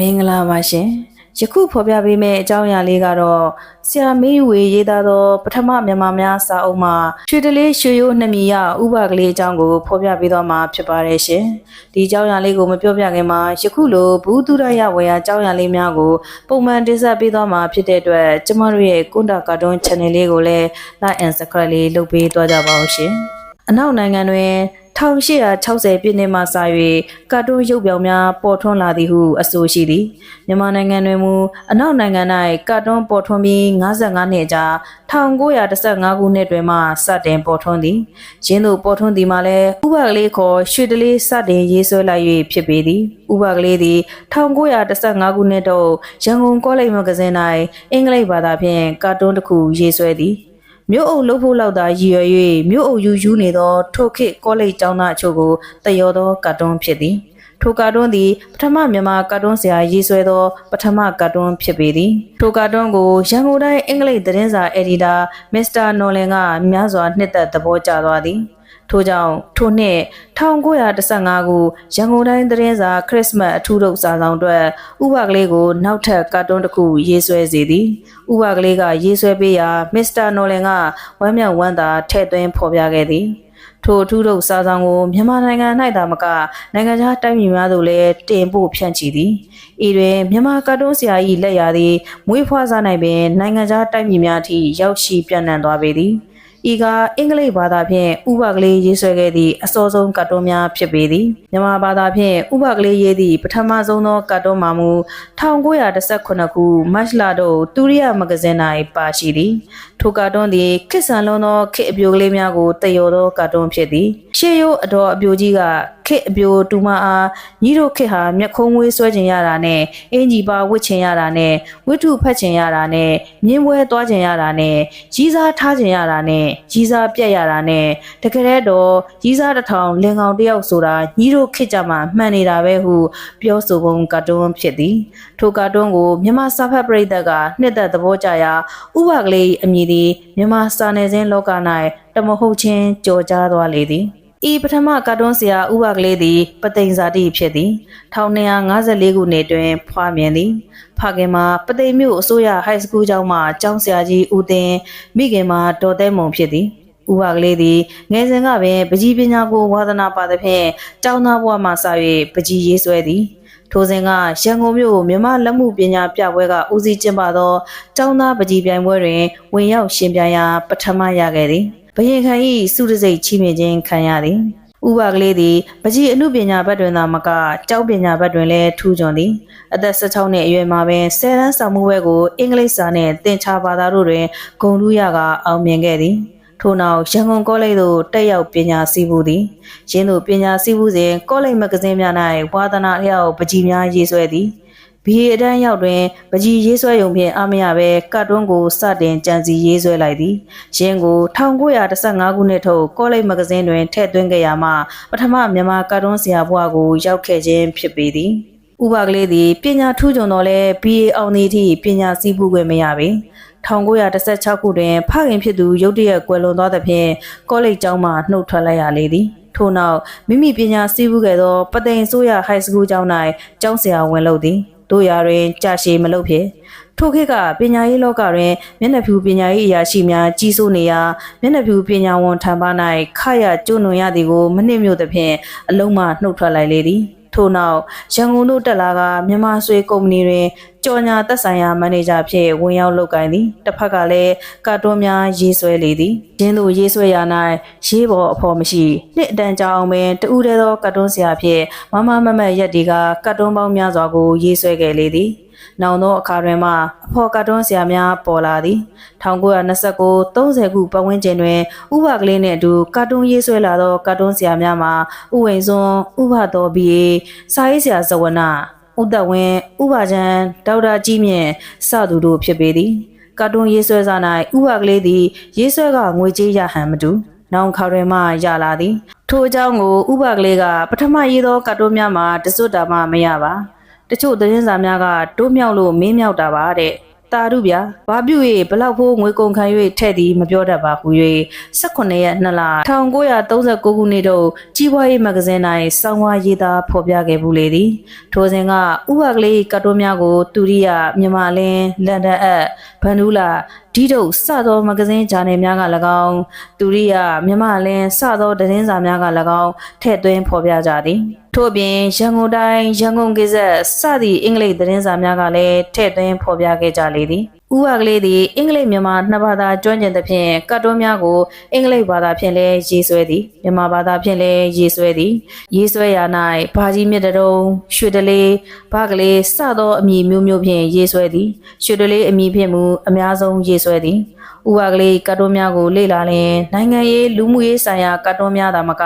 မင်္ဂလာပါရှင်ယခုဖော်ပြပေးမယ့်အကြောင်းအရာလေးကတော့ဆရာမေးဝေရေးသားသောပထမမြန်မာများစာအုပ်မှာရွှေတလေးရွှေရိုးနှစ်မီရဥပကလေးအကြောင်းကိုဖော်ပြပေးသွားမှာဖြစ်ပါတယ်ရှင်ဒီအကြောင်းအရာလေးကိုမပြောပြခင်မှာယခုလိုဘူးသူရရဝေယအကြောင်းအရာလေးများကိုပုံမှန်တင်ဆက်ပေးသွားမှာဖြစ်တဲ့အတွက်ကျမတို့ရဲ့ကွန်တာကာတွန်း channel လေးကိုလည်း like and subscribe လေးလုပ်ပေးသွားကြပါဦးရှင်အနောက်နိုင်ငံတွင် 1860ပြည့်နှစ်မှစ၍ကာတွန်းရုပ်ပြောင်များပေါ်ထွန်းလာသည်ဟုအဆိုရှိသည်မြန်မာနိုင်ငံတွင်မူအနောက်နိုင်ငံ၌ကာတွန်းပေါ်ထွန်းပြီး55နှစ်ကြာ1915ခုနှစ်တွင်မှစတင်ပေါ်ထွန်းသည်ရင်းတို့ပေါ်ထွန်းသည်မှာလည်းဥပကလေးခေါ်ရွှေတလေးစတင်ရေးဆွဲလိုက်၍ဖြစ်ပေသည်ဥပကလေးသည်1915ခုနှစ်သို့ရန်ကုန်ကောလိပ်မဂ္ဂဇင်း၌အင်္ဂလိပ်ဘာသာဖြင့်ကာတွန်းတစ်ခုရေးဆွဲသည် မြို့အုပ်လုပ်ဖို့လောက်သာရည်ရွယ်၍မြို့အုပ်ယူယူနေသောထိုခေတ်ကောလိပ်ကျောင်းသားအချို့ကိုတယောသောကာတွန်းဖြစ်သည်ထိုကာတွန်းသည်ပထမမြန်မာကာတွန်းဆရာရေးဆွဲသောပထမကာတွန်းဖြစ်ပေသည်ထိုကာတွန်းကိုရန်ကုန်တိုင်းအင်္ဂလိပ်သတင်းစာအယ်ဒီတာမစ္စတာနော်လန်ကများစွာနှစ်သက်သဘောကျသွားသည် ထို့ကြောင့်ထိုနှစ်1915ခုရန်ကုန်တိုင်းသတင်းစာခရစ်စမတ်အထူးထုတ်စာဆောင်အတွက်ဥပကလေးကိုနောက်ထပ်ကာတွန်းတစ်ခုရေးဆွဲစေသည်ဥပကလေးကရေးဆွဲပေးရာမစ္စတာနော်လန်ကဝမ်းမြောက်ဝမ်းသာထည့်သွင်းဖော်ပြခဲ့သည်ထိုအထူးထုတ်စာဆောင်ကိုမြန်မာနိုင်ငံ၌သာမကနိုင်ငံခြားတိုင်းပြည်များသို့လည်းတင်ပို့ဖြန့်ချီသည်ဤတွင်မြန်မာကာတွန်းဆရာ၏လက်ရာသည်မွေးဖွားစား၌ပင်နိုင်ငံခြားတိုင်းပြည်များထိရောက်ရှိပြန့်နှံ့သွားပေသည် ဤကအင်္ဂလိပ်ဘာသာဖြင့်ဥပကလေးရေးဆွဲခဲ့သည့်အစောဆုံးကာတွန်းများဖြစ်ပေသည်မြန်မာဘာသာဖြင့်ဥပကလေးရေးသည့်ပထမဆုံးသောကာတွန်းမှာမူ1918ခုမတ်လသို့တူရိယမဂ္ဂဇင်း၌ပါရှိသည်ထိုကာတွန်းသည်ခေတ်ဆန်လွန်သောခေတ်အပြိုကလေးများကိုတည်ရော်သောကာတွန်းဖြစ်သည်ရှေးရိုးအတော်အပြိုကြီးကခေတ်အပြိုတူမအားညီတို့ခေတ်ဟာမျက်ခုံးမွေးဆွဲကျင်ရတာနဲ့အင်ကြီးပါဝစ်ချင်ရတာနဲ့ဝိတုဖတ်ချင်ရတာနဲ့မြင်းပွဲသွားချင်ရတာနဲ့ကြီးစားထားချင်ရတာနဲ့ကြီးစားပြက်ရတာနဲ့တကယ်တော့ကြီးစားတစ်ထောင်လင်ကောင်တစ်ယောက်ဆိုတာညီတို့ခေတ်ကြမှာမှန်နေတာပဲဟု ပြောဆိုပုံကာတွန်းဖြစ်သည်ထိုကာတွန်းကိုမြန်မာစာဖတ်ပရိသတ်ကနှစ်သက်သဘောကျရာဥပကလေးအမည်သည်မြန်မာစာနယ်ဇင်းလောက၌တမဟုတ်ချင်းကြော်ကြားသွားလေသည်ဤပထမကာတွန်းဆရာဥပကလေးသည်ပသိမ်ဇာတိဖြစ်သည်1254ခုနှစ်တွင် ဖွားမြင်သည်ဖခင်မှာပသိမ်မြို့အစိုးရဟိုက်စကူးကျောင်းမှကျောင်းဆရာကြီးဦးသိန်းမိခင်မှာဒေါ်သဲမုံဖြစ်သည်ဥပကလေးသည်ငယ်စဉ်ကပင်ပကြီးပညာကိုဝါသနာပါသဖြင့်ကျောင်းသားဘဝမှစ၍ပကြီးရေးဆွဲသည် ထိုစဉ်ကရန်ကုန်မြို့မြမလက်မှုပညာပြပွဲကဦးစီးကျင်းပသောကျောင်းသားပကြီးပြိုင်ပွဲတွင် ဝင်ရောက်ရှင်ပြိုင်ရာပထမရခဲ့သည်ဘရင်ခံ၏စုတစိတ်ချီးမြှင့်ခြင်းခံရသည်ဥပကလေးသည်ပကြီးအမှုပညာဘက်တွင်သာမကကျောင်းပညာဘက်တွင်လည်းထူးချွန်သည်အသက်16နှစ်အရွယ်မှာပင်ဆယ်တန်းဆောင်မှုဘက်ကိုအင်္ဂလိပ်စာနှင့်သင်္ချာဘာသာတို့တွင်ဂုဏ်ထူးရကအောင်မြင်ခဲ့သည် ထို့နောက်ရန်ကုန်ကောလိပ်သို့တက်ရောက်ပညာစည်းမှုသည်ရင်းသို့ပညာစည်းမှုစဉ်ကောလိပ်မဂ္ဂဇင်းများ၌ဝါသနာအလျောက်ပကြီးများရေးဆွဲသည်ဘီအတန်းရောက်တွင်ပကြီးရေးဆွဲရုံဖြင့်အမရပဲကတ်တွန်းကိုစတင်ကြံစီရေးဆွဲလိုက်သည်ရင်းကို1915ခုနှစ်ထုတ်ကောလိပ်မဂ္ဂဇင်းတွင်ထည့်သွင်းခဲ့ရမှပထမမြန်မာကတ်တွန်းဆရာဘွားကိုရောက်ခဲ့ခြင်းဖြစ်ပေသည်ဥပကလေးသည်ပညာထူးချွန်တော်လဲ BA အောင်သည့်အထိပညာစည်းမှုခွင့်မရပေ 1916ခုတွင်ဖခင်ဖြစ်သူရုတ်တရက်ကွယ်လွန်သွားသဖြင့်ကောလိပ်ကျောင်းမှနှုတ်ထွက်လိုက်ရလေသည်ထို့နောက်မိမိပညာစည်းမှုခဲ့သောပသိမ်ဆိုးရဟိုက်စကူးကျောင်း၌ကျောင်းဆရာဝင်လုပ်သည်တို့ရာတွင်ကြာရှည်မလုပ်ဖြစ်ထိုခေတ်ကပညာရေးလောကတွင်မျက်နှာဖြူပညာရေးအရာရှိများကြီးစိုးနေရာမျက်နှာဖြူပညာဝန်ထံပါ၌ခရကျွနွန်ရသည်ကိုမနစ်မြို့သဖြင့်အလုံးမှနှုတ်ထွက်လိုက်လေသည်ထို့နောက်ရန်ကုန်သို့တက်လာကမြန်မာဆွေကုမ္ပဏီတွင် ကြော်ညာသက်ဆိုင်ရာမန်နေဂျာဖြစ်ဝင်ရောက်လုပ်ကိုင်သည်တစ်ဖက်ကလည်းကာတွန်းများရေးဆွဲလေသည်ရင်းသူရေးဆွဲရာ၌ရေးပေါ်အဖို့မရှိနှစ်အတန်ကြာအောင်ပင်တူးတဲသောကာတွန်းဆရာဖြစ်မမမမတ်ရက်ဒီကကာတွန်းပေါင်းများစွာကိုရေးဆွဲခဲ့လေသည်နောင်သောအခါတွင်မှအဖော်ကာတွန်းဆရာများပေါ်လာသည်1929 30ခုပတ်ဝန်းကျင်တွင်ဥပကလေးနှင့်အတူကာတွန်းရေးဆွဲလာသောကာတွန်းဆရာများမှာဥဝိန်စွန်းဥပတော်ဘီစာရေးဆရာဇဝနာ ဥဒဝင်းဥပါချံဒေါက်တာကြီးမြင့်စသူတို့ဖြစ်ပေသည်ကာတွန်းရေးဆွဲစာ၌ဥပကလေးသည်ရေးဆွဲကငွေကြေးရဟန်မတူနောင်ခါတွင်မှရလာသည်ထိုအကြောင်းကိုဥပကလေးကပထမရေးသောကာတွန်းများမှာတစွတ်တာမှမရပါတချို့သတင်းစာများကတိုးမြောက်လို့မင်းမြောက်တာပါတဲ့ တတာရုဗျာဘာပြု၍ဘလောက်ဖိုးငွေကုန်ခံ၍ထဲ့သည်မပြောတတ်ပါဟု၍18ရက်2လ1939ခုနှစ်တို့ကြီးပွားရေးမဂ္ဂဇင်း၌စောင်းဝါရေးသားဖော်ပြခဲ့ဘူးလေသည်ထိုစဉ်ကဥပကလေးကတ်တိုးများကို တူရိယမြန်မာလင်းလန်ဒန်အပ်ဗန်ဒူလာ ဒီတို့စသောမဂ္ဂဇင်းဂျာနယ်များက၎င်းတူရိယမြန်မာလင်းစသောသတင်းစာများက၎င်းထည့်သွင်းဖော်ပြကြသည်ထို့ပြင်ရန်ကုန်တိုင်းရန်ကုန်ကိစ္စစသည့်အင်္ဂလိပ်သတင်းစာများကလည်းထည့်သွင်းဖော်ပြခဲ့ကြလေသည် ဥပကလေးသည်အင်္ဂလိပ်မြန်မာနှစ်ဘာသာကျွမ်းကျင်သဖြင့်ကတ်တွန်းများကိုအင်္ဂလိပ်ဘာသာဖြင့်လည်းရေးဆွဲသည်မြန်မာဘာသာဖြင့်လည်းရေးဆွဲသည်ရေးဆွဲရာ၌ဘာကြီးမြတ်တုံရွှေတလေးဘာကလေးစသောအမည်မျိုးမျိုးဖြင့်ရေးဆွဲသည်ရွှေတလေးအမည်ဖြင့်မူအများဆုံးရေးဆွဲသည် ဥပကလေးကတ်တွန်းများကိုလေ့လာရင်နိုင်ငံရေးလူမှုရေးဆိုင်ရာကတ်တွန်းများသာမက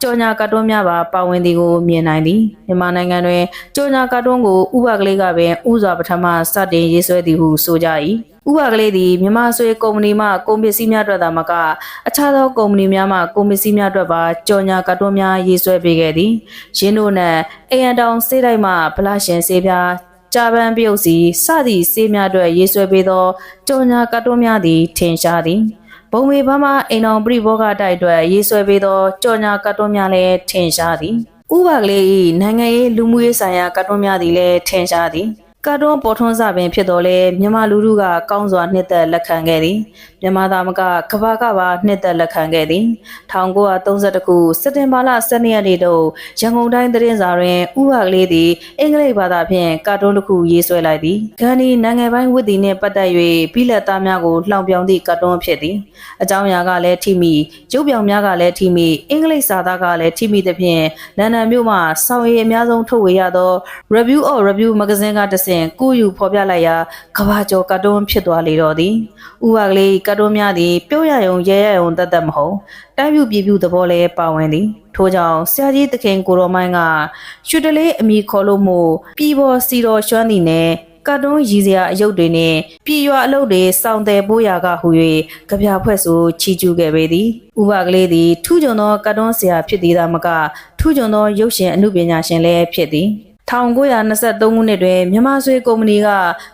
ကြော်ညာကတ်တွန်းများပါပါဝင်သည်ကိုမြင်နိုင်သည်မြန်မာနိုင်ငံတွင်ကြော်ညာကတ်တွန်းကိုဥပကလေးကပင်ဥစွာပထမစတင်ရေးဆွဲသည်ဟုဆိုကြ၏ဥပကလေးသည်မြန်မာဆွေကုမ္ပဏီမှကုန်ပစ္စည်းများအတွက်သာမကအခြားသောကုမ္ပဏီများမှကုန်ပစ္စည်းများအတွက်ပါကြော်ညာကတ်တွန်းများရေးဆွဲပေးခဲ့သည်ရင်းတို့နှင့်အရန်တောင်စေးတိုင်းမှဗလာရှင်စေးပြား ကြာပန်းပြုတ်စီစသည့်စေးများအတွက်ရေးဆွဲပေးသောကြော်ညာကတ်တွန်းများသည်ထင်ရှားသည်ဘုံမေဘမအိမ်တော်ပြိဘောကတိုက်အတွက်ရေးဆွဲပေးသောကြော်ညာကတ်တွန်းများလည်းထင်ရှားသည်ဥပကလေး၏နိုင်ငံရေးလူမှုရေးဆိုင်ရာကတ်တွန်းများသည်လည်းထင်ရှားသည်ကတ်တွန်းပေါ်ထွန်းစပင်ဖြစ်တော်လဲမြန်မာလူထုကကောင်းစွာနှစ်သက်လက်ခံခဲ့သည် မြန်မာသားမကကဘာကပါနှစ်သက်လက်ခံခဲ့သည်1932ခုစက်တင်ဘာလ12ရက်နေ့တုန်းရန်ကုန်တိုင်းသတင်းစာတွင်ဥပကလေးသည်အင်္ဂလိပ်ဘာသာဖြင့်ကတ်တွန်းတစ်ခုရေးဆွဲလိုက်သည်ဂန်ဒီနိုင်ငံပိုင်းဝတ်သည်နှင့်ပတ်သက်၍ဘိလက်သားများကိုလှောင်ပြောင်သည့်ကတ်တွန်းဖြစ်သည်အကြောင်းအရာကလည်းထိမိရုပ်ပြောင်များကလည်းထိမိအင်္ဂလိပ်စာသားကလည်းထိမိသဖြင့်လန်ဒန်မြို့မှစောင်ရည်အများဆုံးထုတ်ဝေရသော Review of Review မဂ္ဂဇင်းကတဆင့်ကိုယူဖော်ပြလိုက်ရာကဘာကျော်ကတ်တွန်းဖြစ်သွားလေတော့သည်ဥပကလေးကတ်တွန်းများသည်ပြောရယုံရဲရယုံတတ်တတ်မဟုတ်တိုင်းပြပြည်ပြသဘောလည်းပါဝင်သည်ထို့ကြောင့်ဆရာကြီးသခင်ကိုတော်မိုင်းကရွှေတလေးအမိခေါ်လို့မို့ပြည်ပေါ်စီတော်ရွှမ်းသည်နဲ့ကတ်တွန်းရည်စရာအယုတ်တွေနဲ့ပြည်ရွာအလုပ်တွေစောင့်တယ်ပိုးရာကဟူ၍ကြပြဖွဲ့ဆိုချီကျူးခဲ့ပေသည်ဥပကလေးသည်ထူးချွန်သောကတ်တွန်းဆရာဖြစ်သည်သာမကထူးချွန်သောရုပ်ရှင်အမှုပညာရှင်လည်းဖြစ်သည် 1923ခုနှစ်တွင်မြန်မာဆွေကုမ္ပဏီက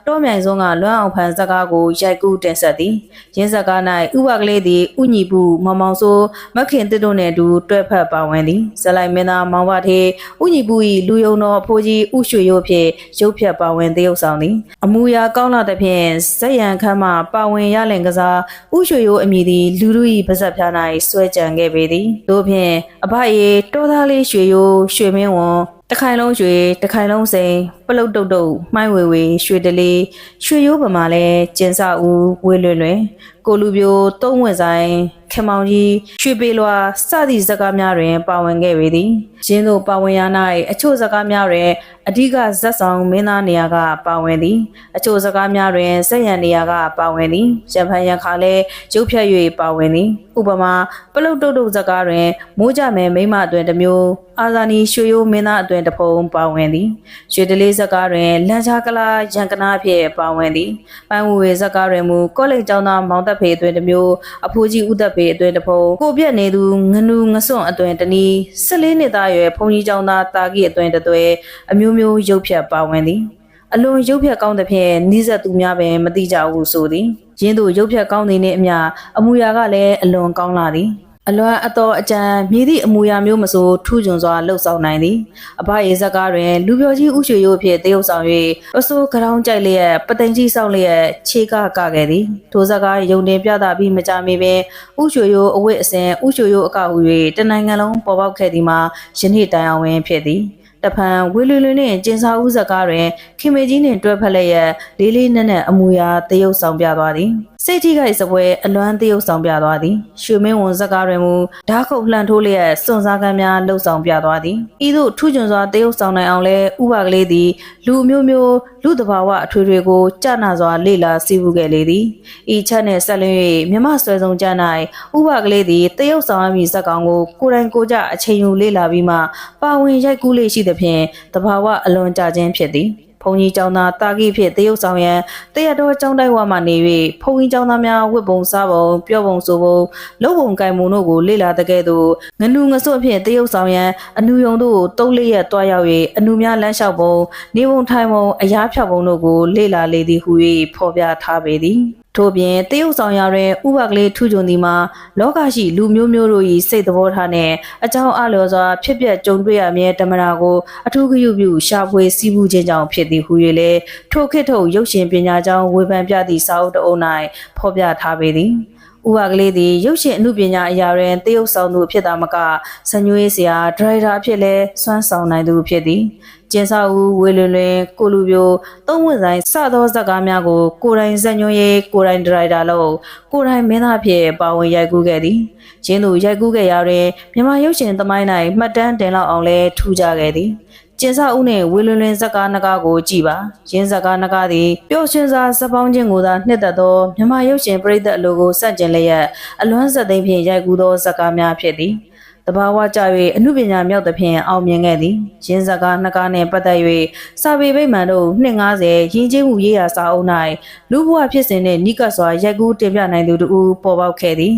တောမြိုင်စွန်းကလွမ်းအောင်ဖန်ဇက်ကားကိုရိုက်ကူးတင်ဆက်သည်ရင်းဇက်ကား၌ဥပကလေးသည်ဥညီပူမောင်မောင်ဆိုးမခင်တစ်တို့နှင့်အတူတွဲဖက်ပါဝင်သည်ဇလိုက်မင်းသားမောင်ဝထေဥညီပူ၏လူယုံတော်အဖိုးကြီးဥရွှေရိုးဖြင့်ရုပ်ဖြတ်ပါဝင်သရုပ်ဆောင်သည်အမူအရာကောင်းလာသဖြင့်ဇက်ရန်ခမ်းမှပါဝင်ရလင်ကစားဥရွှေရိုးအမည်သည်လူလူ၏ပါဇက်ဖြား၌ဆွဲကြံခဲ့ပေသည်တို့ဖြင့်အဖရေတောသားလေးရွှေရိုးရွှေမင်းဝန် တခိုင်လုံးရွှေတခိုင်လုံးစိန် ပလုတ်တုတ်တုတ်မှိုင်းဝေဝေရွှေတလေးရွှေရိုးပမာလဲကျင်စဦးဝေလွင်လွင်ကိုလူပြိုသုံးဝင်ဆိုင်ခင်မောင်ကြီးရွှေပေလွာစသည့်ဇာတ်ကားများတွင် ပါဝင်ခဲ့ပေသည်ရင်းတို့ပါဝင်ရ၌အချို့ဇာတ်ကားများတွင်အဓိကဇက်ဆောင်မင်းသားနေရာကပါဝင်သည် အချို့ဇာတ်ကားများတွင်ဇက်ရံနေရာကပါဝင်သည်ရံဖန်ရံခါလဲရုပ်ဖြတ်၍ပါဝင်သည်ဥပမာပလုတ်တုတ်တုတ်ဇာတ်ကားတွင်မိုးကြမယ်မိမအတွင်တစ်မျိုးအာဇာနီရွှေရိုးမင်းသားအတွင်တစ်ဖုံပါဝင်သည်ရွှေတလေးဇာတ်ကားတွင်လန်ချာကလာရန်ကနာဖြင့်ပါဝင်သည်ပန်းဝဝေဇာတ်ကားတွင်မူကောလိပ်ကျောင်းသားမောင်သက်ဖေအတွင်တစ်မျိုးအဖိုးကြီးဦးသက်ဖေအတွင်တစ်ဖုံကိုပြက်နေသူငနူငစွန့်အတွင်တနီး14နှစ်သားရွယ်ဘုန်းကြီးကျောင်းသားတာကြီးအတွင်တသွဲအမျိုးမျိုးရုပ်ဖြတ်ပါဝင်သည်အလွန်ရုပ်ဖြတ်ကောင်းသဖြင့်နီးစပ်သူများပင်မသိကြဘူးဆိုသည်ရင်းတို့ရုပ်ဖြတ်ကောင်းသည်နှင့်အမျှအမူအရာကလည်းအလွန်ကောင်းလာသည် အလွမ်းအတော်အကြံမြည်သည့်အမူအရာမျိုးမဆိုထူးချွန်စွာလှုပ်ဆောင်နိုင်သည်အဘရေဇက်ကားတွင်လူပြောကြီးဥရွှေရိုးဖြင့်တရုပ်ဆောင်၍အစိုးကရောင်းကြိုက်လျက်ပသိမ်ကြီးဆောက်လျက်ခြေကကခဲ့သည်ထိုဇက်ကားယုံတင်ပြတာပြီးမကြမီပင်ဥရွှေရိုးအဝတ်အစင်ဥရွှေရိုးအကောက်ဟူ၍တနိုင်ငံလုံးပေါ်ပေါက်ခဲ့သည်မှာယနေ့တိုင်အောင်ဝင်ဖြစ်သည်တဖန်ဝေလွင်လွင်နှင့်ကျင်းစာဦးဇကားတွင်ခင်မေကြီးနှင့်တွဲဖက်လျက်လေးလေးနက်နက်အမူအရာတရုပ်ဆောင်ပြသွားသည် စိတ်ထိခိုက်စပွဲအလွမ်းတရုပ်ဆောင်ပြသွားသည်ရွှေမင်းဝန်ဇကားတွင်မူဓာတ်ခုတ်လှန်ထိုးလျက်စွန့်စားကမ်းများလှုပ်ဆောင်ပြသွားသည်ဤသို့ထူးချွန်စွာတရုပ်ဆောင်နိုင်အောင်လဲဥပကလေးသည် လူမျိုးမျိုးလူတဘာဝအထွေထွေကိုကြာနာစွာလေ့လာစီးပူခဲ့လေသည်ဤချက်နှင့်ဆက်လျင်း၍မြမဆွဲဆုံးကြ၌ဥပကလေးသည်တရုပ်ဆောင်ရမည့်ဇက်ကောင်ကိုကိုယ်တိုင်ကိုယ်ကြအချိန်ယူလေ့လာပြီးမှပါဝင်ရိုက်ကူးလေးရှိသဖြင့်တဘာဝအလွန်ကြခြင်းဖြစ်သည် ဘုံကြီးကျောင်းသားတာကိဖြစ်တရုတ်ဆောင်ရန်တရတော်ကျောင်းတိုက်ဝမှနေ၍ဘုံကြီးကျောင်းသားများဝတ်ပုံစားပုံပြောပုံဆိုပုံလုပ်ပုံကင်ပုံတို့ကိုလေ့လာတဲ့ကဲ့သို့ငနူငစွတ်ဖြင့်တရုတ်ဆောင်ရန်အနူယုံတို့ကိုတုံးလေးရက်တွားရောက်၍အနူများလမ်းလျှောက်ပုံနေပုံထိုင်ပုံအရာဖြောက်ပုံတို့ကိုလေ့လာလေသည်ဟု၍ဖော်ပြထားပေသည်ထို့ပြင်တရုတ်ဆောင်ရတွင်ဥပကလေးထူးချွန်သည်မှာလောကရှိလူမျိုးမျိုးတို့၏စိတ်သဘောထားနှင့်အကြောင်းအလျော်စွာဖြစ်ပျက်ကြုံတွေ့ရမည်ဓမ္မရာကိုအထူးဂရုပြုရှာဖွေစည်းပူးခြင်းကြောင့်ဖြစ်သည်ဟု၍လည်းထိုခေတ်ထုတ်ရုပ်ရှင်ပညာကြောင့်ဝေဖန်ပြသည့်စာအုပ်တစ်အုပ်၌ဖော်ပြထားပေသည် ဥပကလေးသည်ရုပ်ရှင်အမှုပညာအရာတွင်တရုတ်ဆောင်သူဖြစ်တာမကဆန်ညွေးစရာဒရိုက်တာအဖြစ်လည်းစွမ်းဆောင်နိုင်သူဖြစ်သည်ကျင်းစာဦးဝေလွင်လွင်ကိုလူပြိုသုံးဝင်ဆိုင်စသောဇာတ်ကားများကိုကိုယ်တိုင်ဇက်ညွှန်းရေးကိုယ်တိုင်ဒရိုက်တာလို့ကိုယ်တိုင်မင်းသားဖြစ်ပါဝင်ရိုက်ကူးခဲ့သည်ရင်းသူရိုက်ကူးခဲ့ရတဲ့မြန်မာရုပ်ရှင်သမိုင်း၌မှတ်တမ်းတင်လောက်အောင်လဲထူးကြခဲ့သည် ကျင်းစာဦးနှင့်ဝေလွင်လွင်ဇက်ကားနဂါကိုကြည်ပါရင်းဇက်ကားနဂါသည်ပျော်ရွှင်စွာဇက်ပေါင်းခြင်းကိုသာနှစ်သက်သောမြန်မာရုပ်ရှင်ပရိသတ်အလိုကိုစန့်ကျင်လျက်အလွမ်းဇက်သိမ်းဖြင့်ရိုက်ကူးသောဇက်ကားများဖြစ်သည်တဘာဝကြ၍အမှုပညာမြောက်သဖြင့်အောင်မြင်ခဲ့သည်ရင်းစကားနှစ်ကားနှင့်ပတ်သက်၍စာပေဗိမာန်တို့250ရင်းချင်းမှုရေးရာစာအုပ်၌လူဘဝဖြစ်စဉ်နှင့်နိကတ်စွာရိုက်ကူးတင်ပြနိုင်သူတို့ပေါ်ပေါက်ခဲ့သည်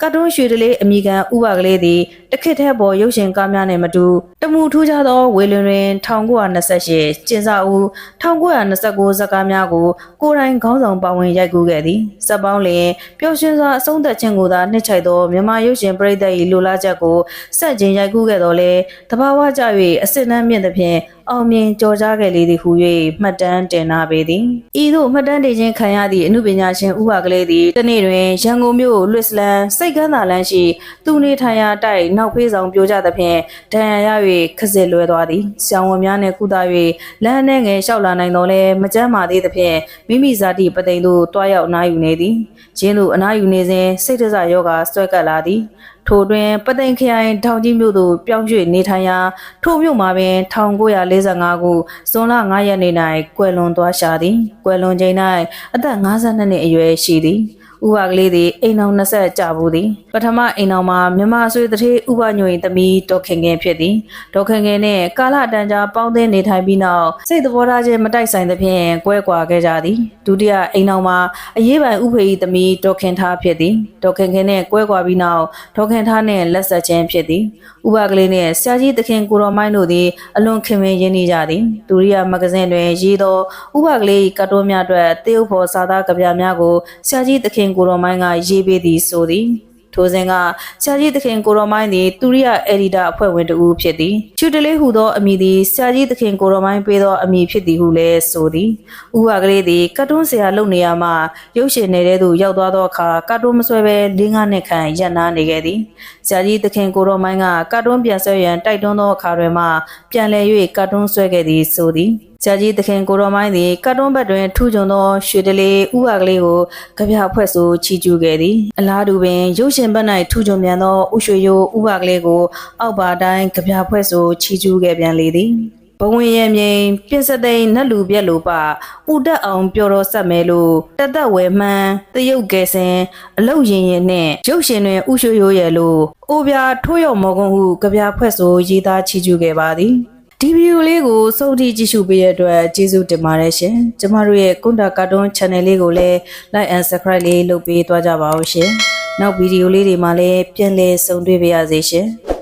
ကတ်တွန်းရွှေတလေးအမိခံဥပကလေးသည်တခစ်ထဲပေါ်ရုပ်ရှင်ကားများနှင့်မတူတမှုထူးခြားသောဝေလွင်တွင်1928ကျင်းစာဦး1929ဇာတ်ကားများကိုကိုယ်တိုင်ခေါင်းဆောင်ပါဝင်ရိုက်ကူးခဲ့သည်စက်ပေါင်းလျင်ပျော်ရွှင်စွာအဆုံးသက်ခြင်းကိုသာနှစ်ချိုက်သောမြန်မာရုပ်ရှင်ပရိသတ်၏လိုလားချက်ကိုဆက်ကျင်ရိုက်ကူးခဲ့တော်လဲတဘာဝကြ၍အစစ်နှမ်းမြင့်သဖြင့် အောင်မြင်ကြော်ကြားခဲ့လေသည်ဟု၍မှတ်တမ်းတင်နာပေသည်ဤသို့မှတ်တမ်းတင်ခြင်းခံရသည့်အမှုပညာရှင်ဥပါကလေးသည်တနေ့တွင်ရန်ကုန်မြို့လွစ်စလန်စိတ်ကမ်းသာလန်းရှိသူနေထိုင်ရာတိုက်နောက်ဖေးဆောင်ပြိုကျသဖြင့်ဒဏ်ရာရ၍ခစ်စစ်လွဲသွားသည်ဆောင်းဝများနှင့်ကုသ၍လမ်းနှဲငယ်လျှောက်လာနိုင်တော်လဲမကြမ်းမာသေးသဖြင့်မိမိဇာတိပသိမ်သို့တွားရောက်နားယူနေသည်ရင်းသူအနားယူနေစဉ်စိတ်တစယောဂါဆွဲကပ်လာသည် ထိုတွင်ပသိမ်ခရိုင်ထောင်ကြီးမြို့သို့ပြောင်းရွှေ့နေထိုင်ရာထိုမြို့မှာပင်1945ခုဇွန်လ9ရက်နေ့၌ကွယ်လွန်သွားရှာသည်ကွယ်လွန်ချိန်၌အသက်52နှစ်အရွယ်ရှိသည် ဥပကလေးသည်အိမ်အောင်20ကြာဘူးသည်ပထမအိမ်အောင်မှာမြမဆွေတထေးဥပညွေသမီးဒေါခင်ငယ်ဖြစ်သည်ဒေါခင်ငယ်နှင့်ကာလတန်ကြာပေါင်းသင်းနေထိုင်ပြီးနောက်စိတ်သဘောထားခြင်းမတိုက်ဆိုင်သဖြင့်ကွဲကွာခဲ့ကြသည်ဒုတိယအိမ်အောင်မှာအရေးပိုင်ဥဖေဤသမီးဒေါခင်ထားဖြစ်သည်ဒေါခင်ခင်နှင့်ကွဲကွာပြီးနောက်ဒေါခင်ထားနှင့်လက်ဆက်ခြင်းဖြစ်သည်ဥပကလေးနှင့်ဆရာကြီးသခင်ကိုတော်မိုင်းတို့သည်အလွန်ခင်မင်ရင်းနှီးကြသည်ဒုတိယမဂဇင်းတွင်ရေးသောဥပကလေး၏ကတ်တိုးများအတွက်တေယုတ်ဖော်စာသားကဗျာများကိုဆရာကြီးသခင်ကိုတော်မိုင်းကရေးပေးသည်ဆိုသည်ထိုစဉ်ကဆရာကြီးသခင်ကိုရောမိုင်းသည်တူရိယအက်ဒီတာအဖွဲ့ဝင်တဦးဖြစ်သည်ချူတလေးဟူသောအမည်သည်ဆရာကြီးသခင်ကိုရောမိုင်းပေးသောအမည်ဖြစ်သည်ဟုလည်းဆိုသည်ဥပကလေးသည်ကတ်တွန်းဆရာလုပ်နေရမှရုပ်ရှင်နယ်သို့ရောက်သွားသောအခါကတ်တွန်းမဆွဲဘဲ၄၅နှစ်ခန့်ရပ်နားနေခဲ့သည်ဆရာကြီးသခင်ကိုရောမိုင်းကကတ်တွန်းပြန်ဆွဲရန်တိုက်တွန်းသောအခါတွင်မှပြန်လည်၍ကတ်တွန်းဆွဲခဲ့သည်ဆိုသည်ဆရာကြီးသခင်ကိုတော်မိုင်းသည်ကတ်တွန်းဘက်တွင်ထူးချွန်သောရွှေတလေးဥပါကလေးကိုကြပြဖွဲ့ဆိုချီကျူးခဲ့သည်အလားတူပင်ရုပ်ရှင်ဘက်၌ထူးချွန်ပြန်သောဥရွှေရိုးဥပါကလေးကိုအောက်ပါတိုင်းကြပြဖွဲ့ဆိုချီကျူးခဲ့ပြန်လေသည်ဘဝင်ရဲ့မြိန်ပြစ်စသိန်းနတ်လူပြက်လိုပါဥတက်အောင်ပြောတော်ဆက်မဲလို့တသက်ဝဲမှန်းတရုတ်ကဲစင်အလုတ်ရင်ရင်နှင့်ရုပ်ရှင်တွင်ဥရွှေရိုးရဲ့လို့အိုပြာထိုးရမော်ကွန်ဟုကြပြဖွဲ့ဆိုရေးသားချီကျူးခဲ့ပါသည် ဒီဗီဒီယိုလေးကိုစုံထိကြည့်ရှုပေးတဲ့အတွက်ကျေးဇူးတင်ပါတယ်ရှင်။ကျမတို့ရဲ့ကွန်တာကာတွန်း channel လေးကိုလည်း like and subscribe လေးလုပ်ပေးသွားကြပါဦးရှင်။နောက်ဗီဒီယိုလေးတွေမှာလည်းပြန်လည်ဆုံတွေ့ပါရစေရှင်။